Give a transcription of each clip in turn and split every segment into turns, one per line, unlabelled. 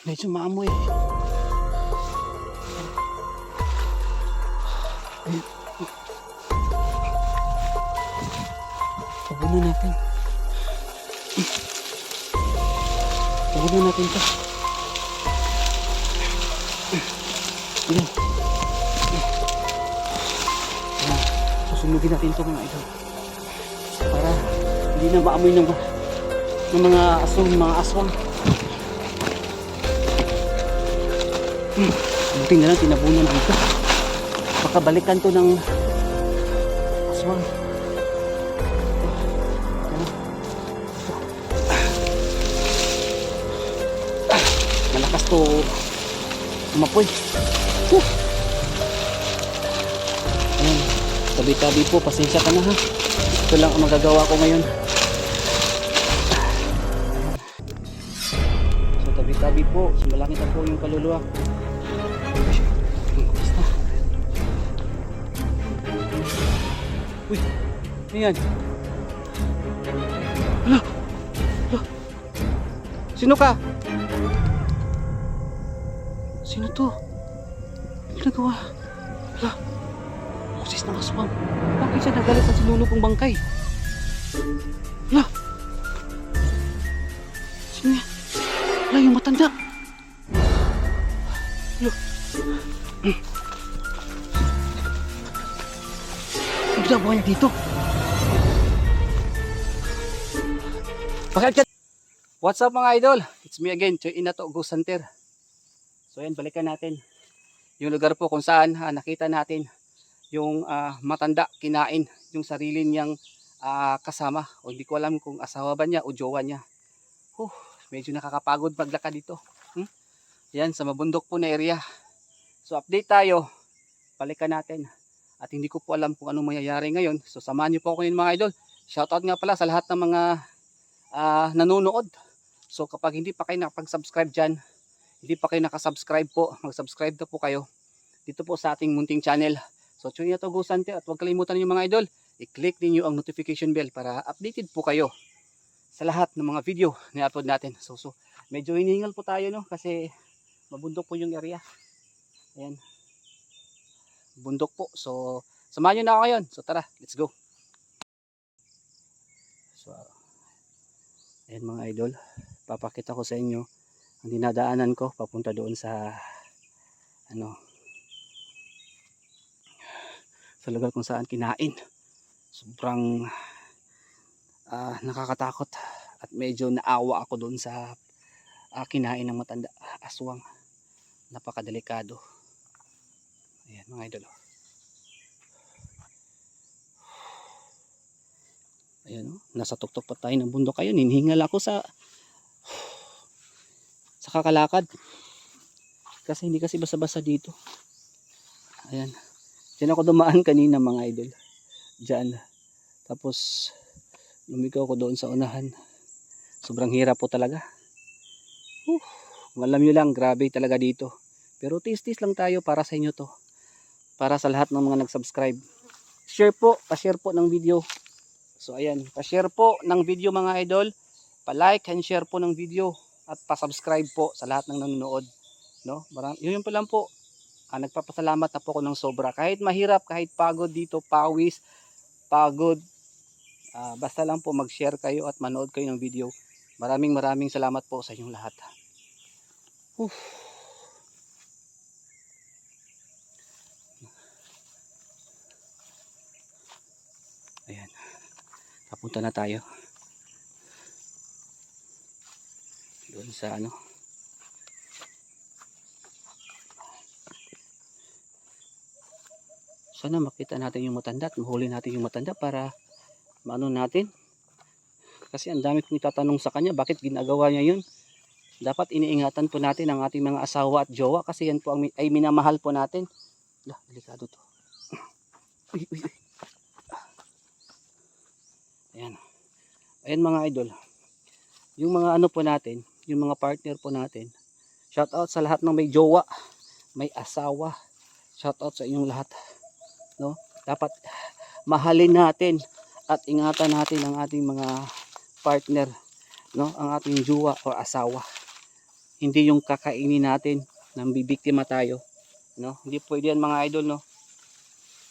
Medyo maamoy. Ayun. Tabunan natin. Tabunan natin to. Ayan. Ayan. Susunugin natin to mga idol. Para hindi na maamoy ng, ng mga aswang, mga aswang. Hmm. Buti na lang tinabunan dito. Baka balikan to ng aswang. Malakas to umapoy. Huh. Ayan. Tabi-tabi po, pasensya ka na ha. Ito lang ang magagawa ko ngayon. Tabi-tabi po, sumalangit na po yung kaluluwa. Uy, ano yan? Hala! Hala! Sino ka? Sino to? Ano ginagawa? Hala! Boses ng aswang. Bakit siya nagalit sa sinulog kong bangkay? Hala! Hala, yung matanda. Hala. Ang ginagawa niya dito? What's up mga idol? It's me again, Choy Inato Ghost Hunter. So yan, balikan natin. Yung lugar po kung saan ha, nakita natin yung ah, matanda kinain yung sarili niyang ah, kasama o hindi ko alam kung asawa ba niya o jowa niya. Huh, medyo nakakapagod maglakad dito. Hmm? Yan, sa mabundok po na area. So update tayo. Balikan natin. At hindi ko po alam kung anong mangyayari ngayon. So samahan niyo po ako yun mga idol. Shoutout nga pala sa lahat ng mga ah, nanonood. So kapag hindi pa kayo nakapag-subscribe dyan, hindi pa kayo nakasubscribe po, mag-subscribe na po kayo dito po sa ating munting channel. So tune nyo to Go Sante at huwag kalimutan niyo mga idol, i-click ninyo ang notification bell para updated po kayo sa lahat ng mga video na upload natin. So, so medyo hinihingal po tayo no kasi mabundok po yung area. Ayan. Bundok po. So samahan nyo na ako ngayon. So tara, let's go. So ayan mga idol, papakita ko sa inyo ang dinadaanan ko papunta doon sa ano sa lugar kung saan kinain sobrang ah, nakakatakot. At medyo naawa ako doon sa ah, kinain ng matanda aswang. Napakadelikado. Ayan mga idol oh. ayan oh, nasa tuktok pa tayo ng bundok. Ayun hinihingal ako sa sa kakalakad. Kasi hindi kasi basa-basa dito. Ayan. Diyan ako dumaan kanina mga idol. Diyan. Tapos lumigaw ko doon sa unahan. Sobrang hirap po talaga. Uh, alam nyo lang, grabe talaga dito. Pero tis-tis lang tayo para sa inyo to. Para sa lahat ng mga nag-subscribe. Share po, pa-share po ng video. So ayan, pa-share po ng video mga idol. Pa-like and share po ng video. At pa-subscribe po sa lahat ng nanonood. No? Marami, yun yun pa lang po ah, nagpapasalamat na po ako ng sobra. Kahit mahirap, kahit pagod dito, pawis, pagod, ah, basta lang po mag-share kayo at manood kayo ng video. Maraming maraming salamat po sa inyong lahat. Uf. Ayan. Papunta na tayo. Doon sa ano. sana makita natin yung matanda at mahuli natin yung matanda para maano natin? Kasi ang dami kong itatanong sa kanya bakit ginagawa niya yun? Dapat iniingatan po natin ang ating mga asawa at jowa kasi yan po ang, ay minamahal po natin. Lah delikado to. Uy uy uy. Ayan. Ayan mga idol. Yung mga ano po natin yung mga partner po natin shout out sa lahat ng may jowa may asawa. Shout out sa inyong lahat no? Dapat mahalin natin at ingatan natin ang ating mga partner, no? Ang ating jowa o asawa. hindi yung kakainin natin nang bibiktima tayo. No? Hindi pwede yan mga idol, no?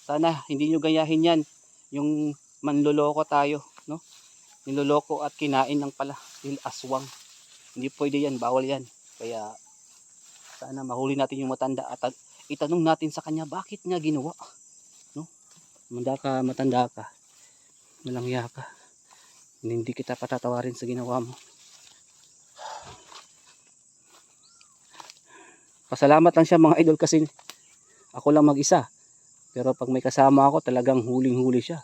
Sana hindi nyo gayahin yan. Yung manloloko tayo, no? Niloloko at kinain ng pala. Dahil aswang. Hindi pwede yan, bawal yan. Kaya sana mahuli natin yung matanda at itanong natin sa kanya bakit nga ginawa. No? Matanda ka, matanda ka. Malangya ka. Hindi kita patatawarin sa ginawa mo. Pasalamat lang siya mga idol kasi ako lang mag-isa. Pero pag may kasama ako, talagang huling-huli siya.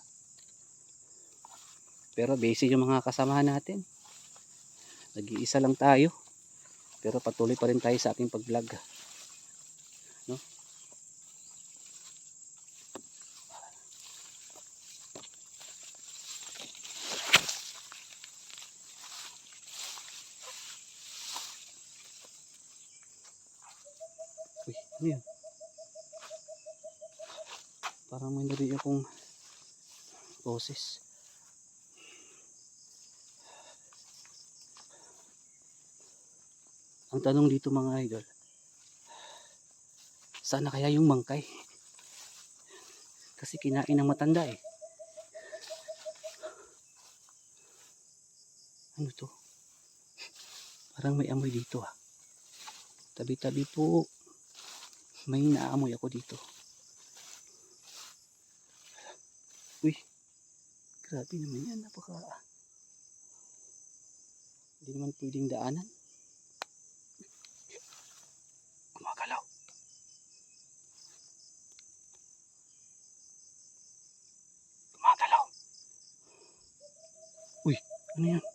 Pero busy yung mga kasamahan natin. Nag-iisa lang tayo. Pero patuloy pa rin tayo sa ating pag-vlog. No? Yun? Parang may narinig akong boses. Ang tanong dito mga idol, sana kaya yung mangkay? Kasi kinain ng matanda eh. Ano to? Parang may amoy dito ah. Tabi-tabi po. May naamoy ako dito. Uy. Grabe naman yan. Napaka... Hindi naman pwedeng daanan. Gumagalaw. Gumagalaw. Uy, ano yan?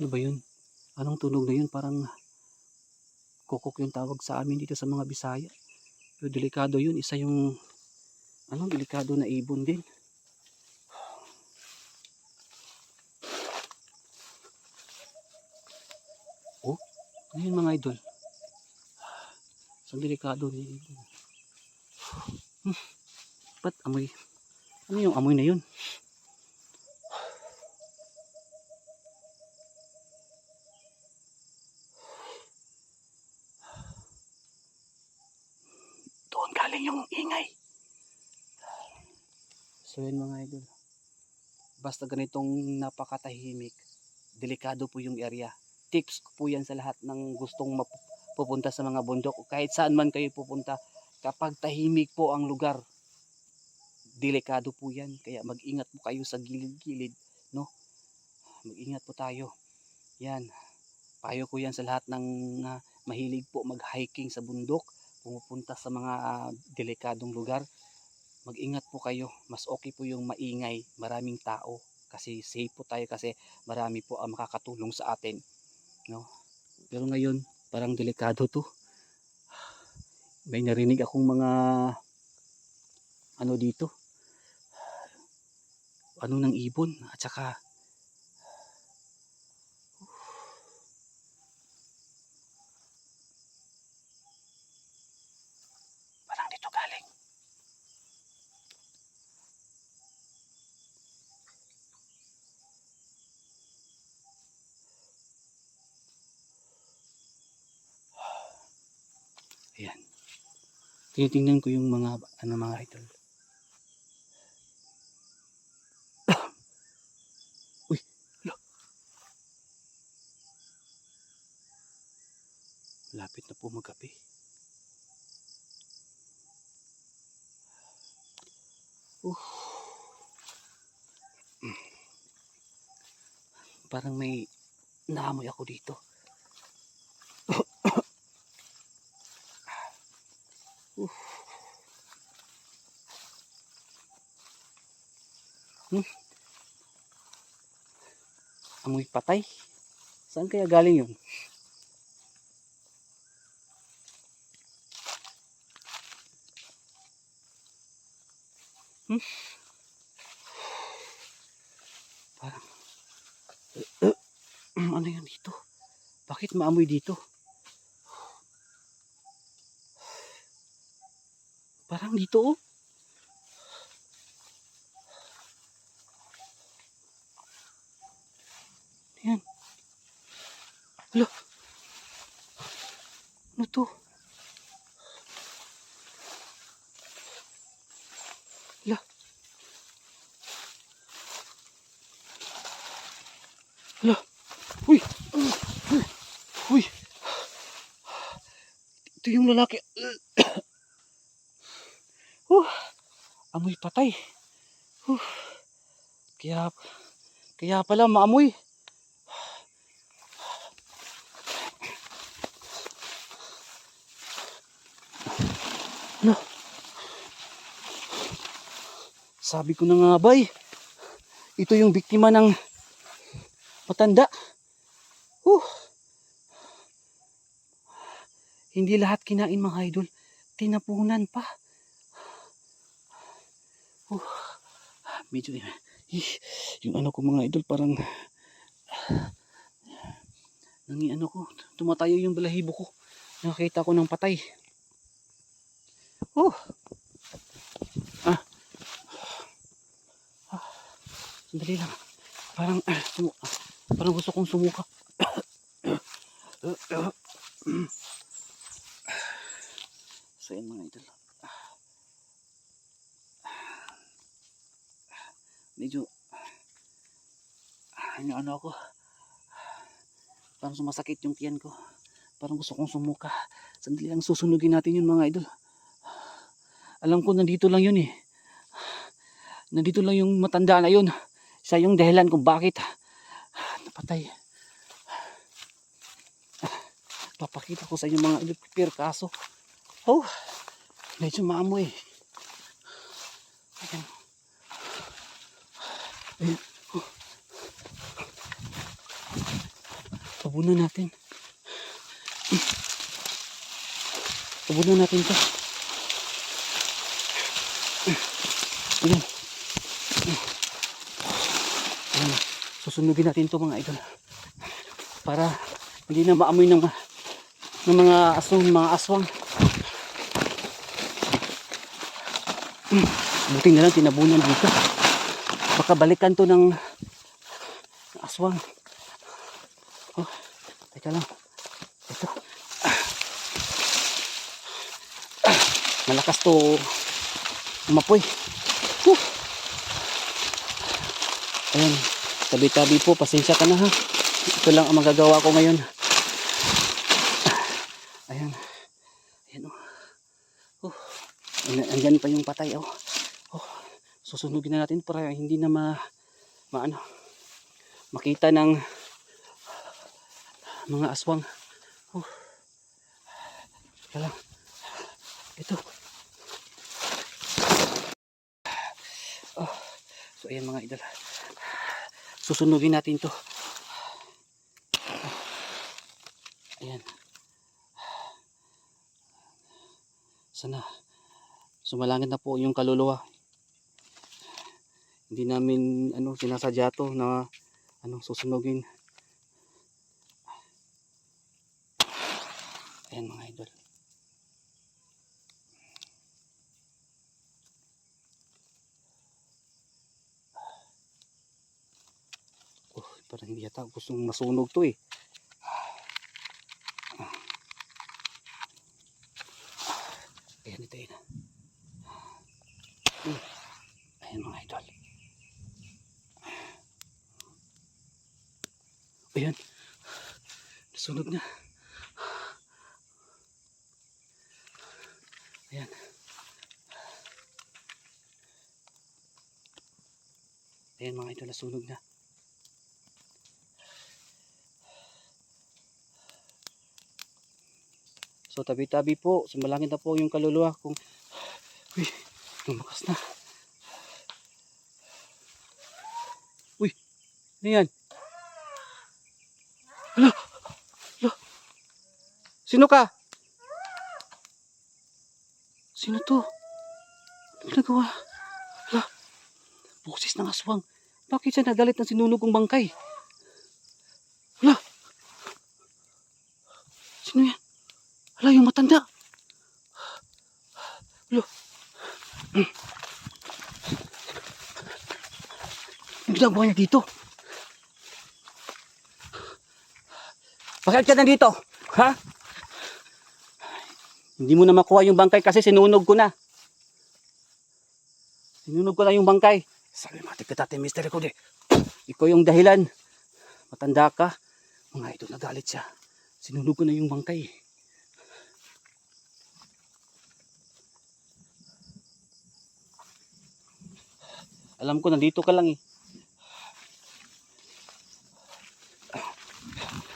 Ano ba yun? Anong tunog na yun? Parang kukok yung tawag sa amin dito sa mga Bisaya. Pero delikado yun. Isa yung ano, delikado na ibon din. Oh, ano yun mga idol? So delikado ni ibon. Hmm, ba't amoy? Ano yung amoy na yun? Doon galing yung ingay. So yun mga idol. Basta ganitong napakatahimik, delikado po yung area. Tips ko po yan sa lahat ng gustong pupunta sa mga bundok. o Kahit saan man kayo pupunta, kapag tahimik po ang lugar, delikado po yan. Kaya mag-ingat po kayo sa gilid-gilid. No? Mag-ingat po tayo. Yan. Payo ko yan sa lahat ng ah, mahilig po mag-hiking sa bundok, pumupunta sa mga ah, delikadong lugar mag-ingat po kayo. Mas okay po yung maingay, maraming tao. Kasi safe po tayo kasi marami po ang makakatulong sa atin. No? Pero ngayon, parang delikado to. May narinig akong mga ano dito. Ano ng ibon at saka Ayan. Tinitingnan ko yung mga ano mga idol. Uy, lo. Lapit na po magabi. Uh. Parang may naamoy ako dito. Hmm. Amoy patay. Saan kaya galing yun? Hmm? Parang, ano yan dito? Bakit maamoy dito? Dito oh. Yan. Hala. Ano to? Hala. Hala. Uy. Uy. Ito yung lalaki. Uh, amoy patay. Uh, kaya, kaya pala maamoy. Ano? Sabi ko na nga ba eh. Ito yung biktima ng matanda. Uh. Hindi lahat kinain mga idol. Tinapunan pa. Uh. Medyo eh, yung ano ko mga idol parang nangi ano ko tumatayo yung balahibo ko nakita ko ng patay Oh. Ah. ah. Sandali lang. Parang, ah, sumu ah, parang gusto kong sumuka. so, yan mga idol. Medyo, ah, ano, ano ako. Parang sumasakit yung tiyan ko. Parang gusto kong sumuka. Sandali lang susunugin natin yun mga idol. Alam ko nandito lang yun eh. Nandito lang yung matanda na yun. Siya yung dahilan kung bakit napatay. Papakita ko sa inyo mga ilipipir kaso. Oh, medyo maamoy. Ayan. Ayan. Tabunan natin. Tabunan natin to. Ayan. Ayan. Susunugin natin to mga idol. Para hindi na maamoy ng, ng mga aswang, mga aswang. Buti na lang tinabunan dito. Baka balikan to ng aswang. Teka lang. Ito. Malakas to umapoy. Whew. Ayan, tabi-tabi po, pasensya ka na ha. Ito lang ang magagawa ko ngayon. Ayan. Ayan o. Oh. Andyan pa yung patay oh. oh. Susunugin na natin para hindi na ma, maano, makita ng mga aswang. Oh. Teka lang. Ito. Oh. So ayan mga idol. Susunugin natin to. Ayan. Sana sumalangit na po yung kaluluwa. Hindi namin ano sinasadya to na ano susunugin. Ayan mga idol. Oh, parang hindi yata gustong masunog to eh. Ayan ito yun. Ayan mga idol. Ayan. Nasunog na. Ayan mga idol, nasunog na. So tabi-tabi po, sumalangit na po yung kaluluwa kung Uy, lumakas na. Uy, ano yan? Hala, hala. Sino ka? Sino to? Ano ginagawa? Boses ng aswang. Bakit siya nagalit ng sinunog kong bangkay? Hala! Sino yan? Hala, yung matanda. Hala. Hmm. Ang ginagawa niya dito? Bakit ka nandito? Ha? Hindi mo na makuha yung bangkay kasi sinunog ko na. Sinunog ko na yung bangkay. Sabi mati ka tate, Mr. Kude. Ikaw yung dahilan. Matanda ka. Mga ito nagalit siya. Sinunog ko na yung bangkay. Alam ko, nandito ka lang eh.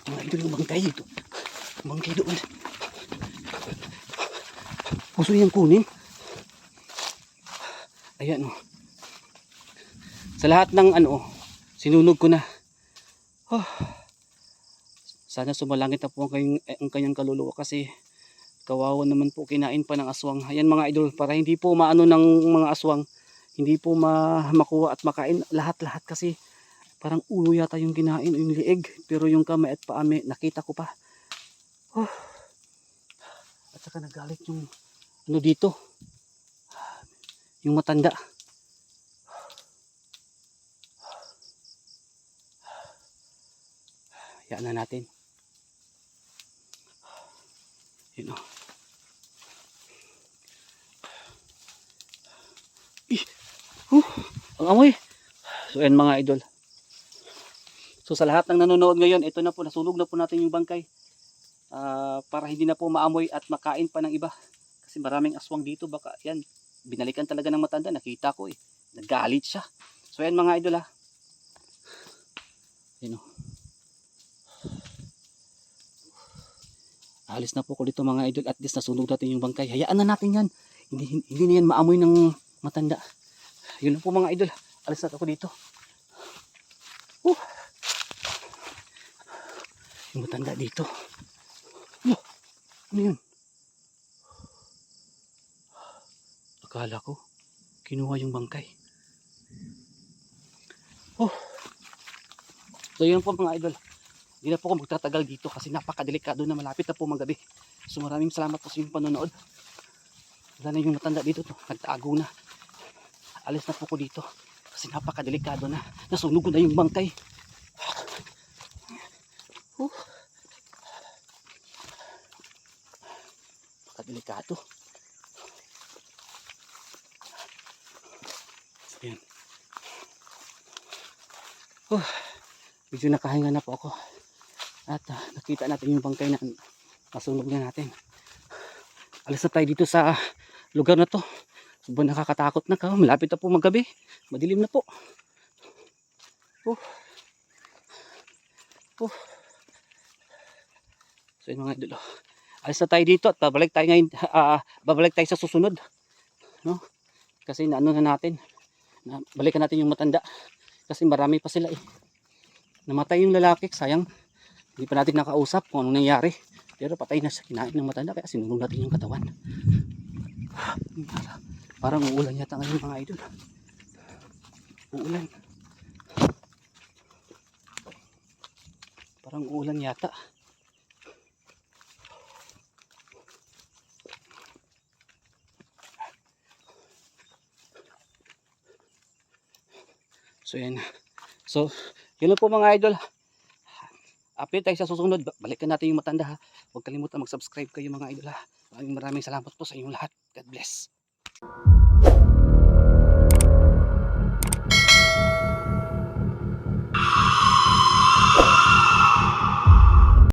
Mga idol yung bangkay ito. Bangkay doon. Gusto niyang kunin. Ayan oh. Sa lahat ng ano, sinunog ko na. Oh. Sana sumalangit na po ang kanyang, eh, ang kanyang kaluluwa kasi kawawa naman po kinain pa ng aswang. Ayan mga idol, para hindi po maano ng mga aswang, hindi po ma makuha at makain lahat-lahat kasi parang ulo yata yung kinain o yung lieg pero yung kamay at paami nakita ko pa. Oh. At saka nagalit yung ano dito yung matanda yan na natin. Yun o Ih, huh, ang amoy! So yan mga idol. So sa lahat ng nanonood ngayon ito na po nasunog na po natin yung bangkay. Ah, para hindi na po maamoy at makain pa ng iba. Kasi maraming aswang dito baka yan binalikan talaga ng matanda. Nakita ko eh. Nagalit siya. So yan mga idol ha yun o alis na po ko dito mga idol. At least nasunog natin yung bangkay. Hayaan na natin yan. Hindi, hindi na yan maamoy ng matanda. Yun po mga idol. Alis na ako dito. Uh. yung matanda dito. Oh, ano yun? Akala ko, kinuha yung bangkay. Oh. So yun po mga idol. Hindi na po ako magtatagal dito kasi napakadelikado na malapit na po magabi. So maraming salamat po sa inyong panonood. Wala na yung matanda dito to. Nagtago na. Alis na po ko dito kasi napakadelikado na. Nasunog na yung bangkay. Oh. Napakadelikado. Ayan. Oh, medyo nakahinga na po ako. At ah, nakita natin yung bangkay na nasunog na natin. Alis na tayo dito sa lugar na to. Sobrang nakakatakot na ka. Malapit na po maggabi. Madilim na po. Oh. Oh. So yun mga idol. Alis na tayo dito at babalik tayo ngayon. ah, babalik tayo sa susunod. No? Kasi naano na natin na balikan natin yung matanda kasi marami pa sila eh namatay yung lalaki sayang hindi pa natin nakausap kung anong nangyari. Pero patay na sa kinain ng matanda kaya sinunog natin yung katawan. Parang uulan yata ngayon mga idol. Uulan. Parang uulan yata. So yan. So, yun po mga idol. Update tayo sa susunod. Balikan natin yung matanda ha. Huwag kalimutan mag-subscribe kayo mga idol ha. Maraming maraming salamat po sa inyong lahat. God bless.